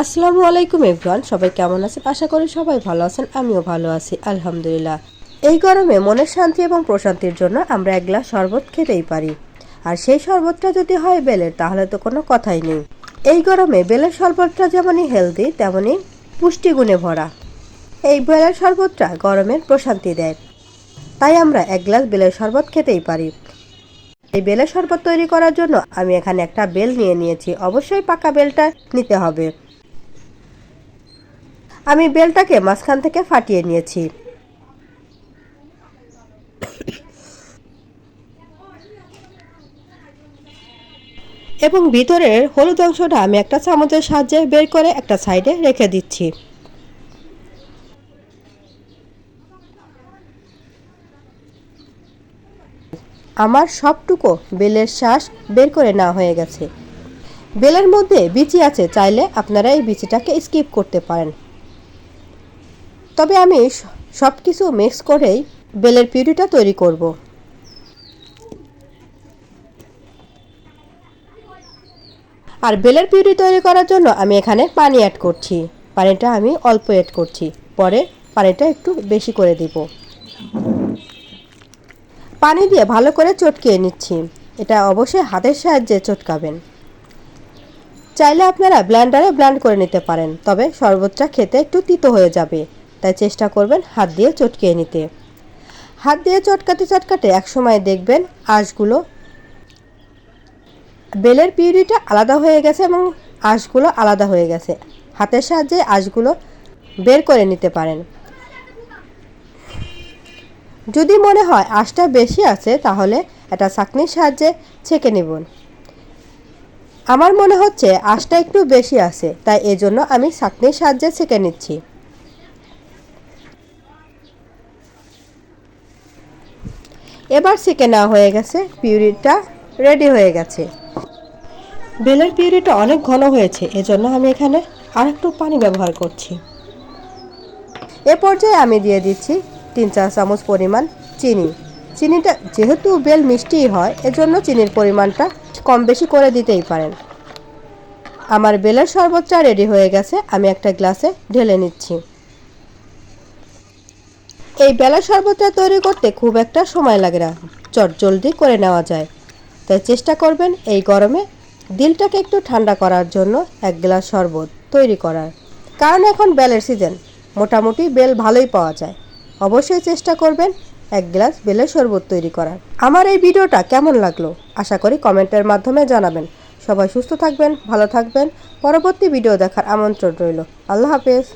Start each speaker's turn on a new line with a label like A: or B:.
A: আসসালামু আলাইকুম এভরান সবাই কেমন আছেন আশা করি সবাই ভালো আছেন, আমিও ভালো আছি, আলহামদুলিল্লাহ। এই গরমে মনের শান্তি এবং প্রশান্তির জন্য আমরা এক গ্লাস শরবত খেতেই পারি। আর সেই শরবতটা যদি হয় বেলের, তাহলে তো কোনো কথাই নেই। এই গরমে বেলের শরবতটা যেমনই হেলদি তেমনই পুষ্টিগুণে ভরা। এই বেলের শরবতটা গরমের প্রশান্তি দেয়। তাই আমরা এক গ্লাস বেলের শরবত খেতেই পারি। এই বেলের শরবত তৈরি করার জন্য আমি এখানে একটা বেল নিয়ে নিয়েছি। অবশ্যই পাকা বেলটা নিতে হবে। আমি বেলটাকে মাঝখান থেকে ফাটিয়ে নিয়েছি। এবং ভিতরের হলুদ অংশটা আমি একটা চামচের সাহায্যে বের করে একটা সাইডে রেখে দিচ্ছি। আমার সবটুকু বেলের শ্বাস বের করে নেওয়া হয়ে গেছে। বেলের মধ্যে বিচি আছে, চাইলে আপনারা এই বিচিটাকে স্কিপ করতে পারেন। তবে আমি সব কিছু মিক্স করেই বেলের পিউরিটা তৈরি করব। আর বেলের পিউরি তৈরি করার জন্য আমি এখানে পানি অ্যাড করছি। পানিটা আমি অল্প অ্যাড করছি। পরে পানিটা একটু বেশি করে দিব। পানি দিয়ে ভালো করে চটকিয়ে নিচ্ছি। এটা অবশ্যই হাতের সাহায্যে চটকাবেন। চাইলে আপনারা ব্ল্যান্ডারে ব্ল্যান্ড করে নিতে পারেন, তবে শরবতটা খেতে একটু তিতো হয়ে যাবে। তাই চেষ্টা করবেন হাত দিয়ে চটকিয়ে নিতে। হাত দিয়ে চটকাতে চটকাতে একসময় দেখবেন আঁশগুলো বেলের পিউরিটা আলাদা হয়ে গেছে এবং আঁশগুলো আলাদা হয়ে গেছে। হাতের সাহায্যে আঁশগুলো বের করে নিতে পারেন। যদি মনে হয় আঁশটা বেশি আছে তাহলে এটা চাকনির সাহায্যে ছেঁকে নেবেন। আমার মনে হচ্ছে আঁশটা একটু বেশি আছে, তাই এজন্য আমি চাকনির সাহায্যে ছেঁকে নিচ্ছি। এবার সেকে নেওয়া হয়ে গেছে, পিউরিটা রেডি হয়ে গেছে। বেলের পিউরিটা অনেক ঘন হয়েছে, এজন্য আমি এখানে আর একটু পানি ব্যবহার করছি। এ পর্যায়ে আমি দিয়ে দিচ্ছি তিন চার চামচ পরিমাণ চিনি। চিনিটা যেহেতু বেল মিষ্টিই হয়, এজন্য চিনির পরিমাণটা কম বেশি করে দিতেই পারেন। আমার বেলের শরবতটা রেডি হয়ে গেছে, আমি একটা গ্লাসে ঢেলে নিচ্ছি। এই বেলার শরবতটা তৈরি করতে খুব একটা সময় লাগে না। চট জলদি করে নেওয়া যায়। তাই চেষ্টা করবেন এই গরমে দিলটাকে একটু ঠান্ডা করার জন্য এক গ্লাস শরবত তৈরি করার। কারণ এখন বেলের সিজন মোটামুটি বেল ভালোই পাওয়া যায়। অবশ্যই চেষ্টা করবেন এক গ্লাস বেলের শরবত তৈরি করার। আমার এই ভিডিওটা কেমন লাগল? আশা করি কমেন্টের মাধ্যমে জানাবেন। সবাই সুস্থ থাকবেন, ভালো থাকবেন। পরবর্তী ভিডিও দেখার আমন্ত্রণ রইল। আল্লাহ হাফেজ।